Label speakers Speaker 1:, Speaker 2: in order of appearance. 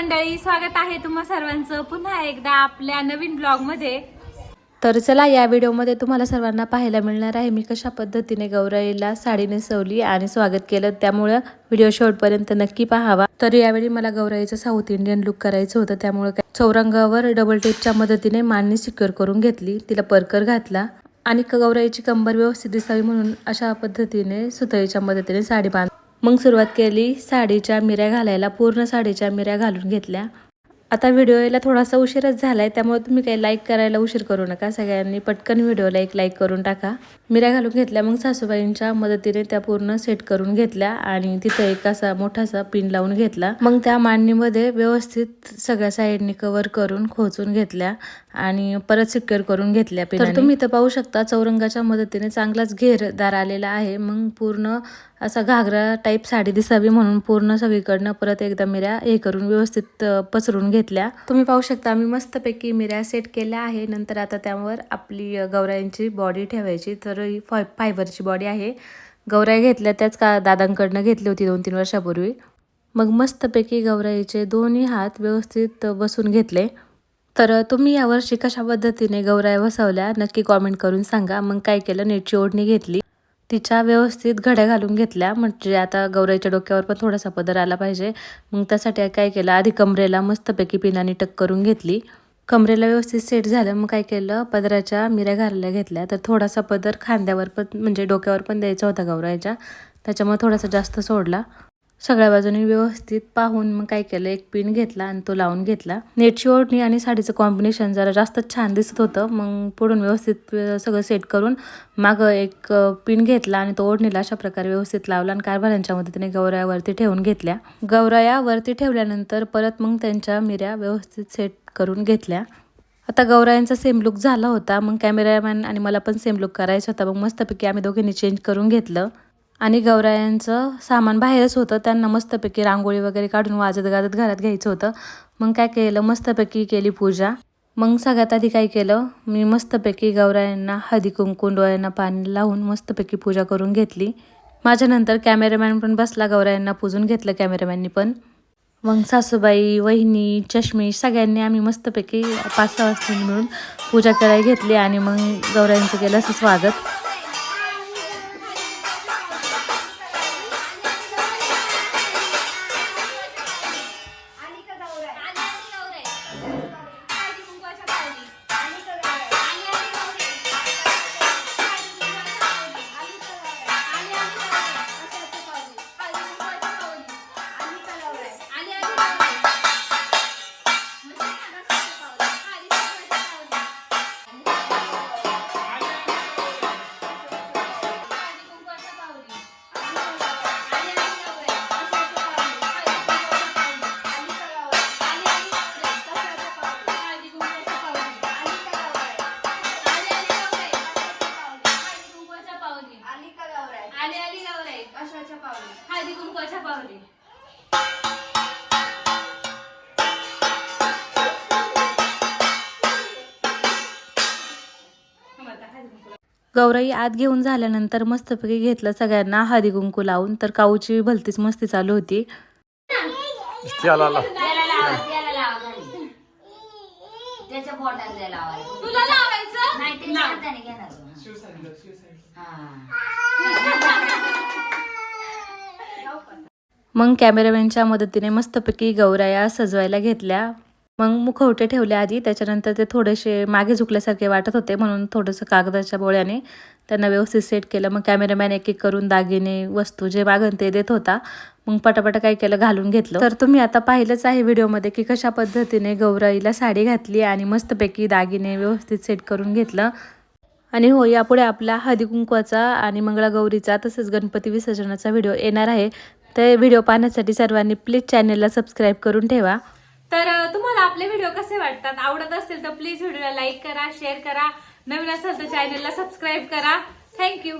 Speaker 1: मंडळी स्वागत आहे तुम्हा सर्वांचं. पुन्हा एकदा आपल्या नवीन ब्लॉगमध्ये
Speaker 2: तर चला या व्हिडिओमध्ये तुम्हाला सर्वांना पाहायला मिळणार आहे मी कशा पद्धतीने गौराईला साडी नेसवली आणि स्वागत केलं. त्यामुळं व्हिडिओ शेवटपर्यंत नक्की पाहावा. तर यावेळी मला गौराईचं साऊथ इंडियन लुक करायचं होतं. त्यामुळे काय- चौरंगावर डबल टेपच्या मदतीने मांडणी सिक्युअर करून घेतली. तिला परकर घातला आणि क- गौराईची कंबर व्यवस्थित दिसावी म्हणून अशा पद्धतीने सुतळीच्या मदतीने साडी बांध मग सुरुवात केली साडीच्या मिऱ्या घालायला पूर्ण साडीच्या मिऱ्या घालून घेतल्या. आता व्हिडिओ यायला थोडासा उशीरच झालाय त्यामुळे तुम्ही काही लाईक करायला उशीर करू नका. सगळ्यांनी पटकन व्हिडिओला एक लाईक करून टाका. मिऱ्या घालून घेतल्या मग सासूबाईंच्या मदतीने त्या पूर्ण सेट करून घेतल्या आणि तिथं एक असा मोठासा पिन लावून घेतला. मग त्या मांडणीमध्ये व्यवस्थित सगळ्या साईडनी कव्हर करून खोचून घेतल्या आणि परत सिक्युअर करून घेतल्या तर तुम्ही इथं पाहू शकता चौरंगाच्या मदतीने चांगलाच घेरदार आलेला आहे. मग पूर्ण असा घागरा टाईप साडी दिसावी म्हणून पूर्ण सगळीकडनं परत एकदा मिऱ्या हे करून व्यवस्थित पसरून घेतल्या. तुम्ही पाहू शकता मी मस्तपैकी मिऱ्या सेट केल्या आहे. नंतर आता त्यावर आपली गौरायांची गौराईंची बॉडी ठेवायची. तर ही फाय फायबरची बॉडी आहे. गौराई घेतल्या त्याच का दादांकडनं घेतली होती दोन तीन वर्षापूर्वी. मग मस्तपैकी गौराईचे दोन्ही हात व्यवस्थित बसून घेतले. तर तुम्ही यावर्षी कशा पद्धतीने गौराई बसवल्या? नक्की कॉमेंट करून सांगा. मग काय केलं? नेटची ओढणी घेतली. तिच्या व्यवस्थित घड्या घालून घेतल्या. म्हणजे आता गौराईच्या डोक्यावर पण थोडासा पदर आला पाहिजे. मग त्यासाठी काय केलं? आधी कमरेला मस्तपैकी पिनाने टक करून घेतली. कमरेला व्यवस्थित सेट झालं. मग काय केलं? पदराच्या मिऱ्या घालायला घेतल्या. तर थोडासा पदर खांद्यावर पण म्हणजे डोक्यावर पण द्यायचा होता गौरायच्या त्याच्यामुळे थोडासा जास्त सोडला. सगळ्या बाजूनी व्यवस्थित पाहून मग काय केलं एक पिन घेतला आणि तो लावून घेतला. नेटची ओढणी आणि साडीचं कॉम्बिनेशन जरा जास्तच छान दिसत होतं. मग पुढून व्यवस्थित सगळं सेट करून मागं एक पिन घेतला आणि तो ओढणीला अशा प्रकारे व्यवस्थित लावला आणि कारभारांच्या मदतीने गौरायावरती ठेवून घेतल्या. गौरायावरती ठेवल्यानंतर परत मग त्यांच्या मिऱ्या व्यवस्थित सेट करून घेतल्या. आता गौरायांचा सेम लुक झाला होता. मग कॅमेरामॅन आणि मला पण सेम लुक करायचा होता. मग मस्तपैकी आम्ही दोघींनी चेंज करून घेतलं. आणि गौरायांचं सामान बाहेरच होतं. त्यांना मस्तपैकी रांगोळी वगैरे काढून वाजत गाजत घरात घ्यायचं होतं. मग काय केलं? मस्तपैकी केली पूजा. मग सगळ्यात आधी काय केलं? मी मस्तपैकी गौरायांना हळदी कुंकू डोळ्यांना पाणी लावून मस्तपैकी पूजा करून घेतली. माझ्यानंतर कॅमेरामॅन पण बसला. गौरायांना पूजून घेतलं कॅमेरामॅननी पण. मग सासूबाई वहिनी चष्मी सगळ्यांनी आम्ही मस्तपैकी पाच सहा वाजता मिळून पूजा करायला घेतली आणि मग गौरायांचं केलं असं स्वागत.
Speaker 1: गौराई
Speaker 2: आत घेऊन झाल्यानंतर मस्तपैकी घेतलं सगळ्यांना हळदी कुंकू लावून. तर काऊची भलतीच मस्ती चालू होती. मग कॅमेरामॅनच्या मदतीने मस्तपैकी गौराया सजवायला घेतल्या. मग मुखवटे ठेवले आधी त्याच्यानंतर ते थोडेसे मागे झुकल्यासारखे वाटत होते म्हणून थोडंसं कागदाच्या बोळ्याने त्यांना व्यवस्थित सेट केलं. मग कॅमेरामॅन एक एक करून दागिने वस्तू जे मागन ते देत होता. मग पटापट काय केलं घालून घेतलं. तर तुम्ही आता पाहिलंच आहे व्हिडिओमध्ये की कशा पद्धतीने गौराईला साडी घातली आणि मस्तपैकी दागिने व्यवस्थित सेट करून घेतलं. आणि हो यापुढे आपला हळदी कुंकवाचा आणि मंगळागौरीचा तसेच गणपती विसर्जनाचा व्हिडिओ येणार आहे. ते व्हिडिओ पाहण्यासाठी सर्वांनी प्लीज चॅनेलला सबस्क्राईब करून ठेवा.
Speaker 1: तर तुम्हाला आपले व्हिडिओ कसे वाटतात? आवडत असतील तर प्लीज व्हिडिओला लाईक करा शेअर करा. नवीन असेल तर चॅनलला सबस्क्राईब करा. थँक्यू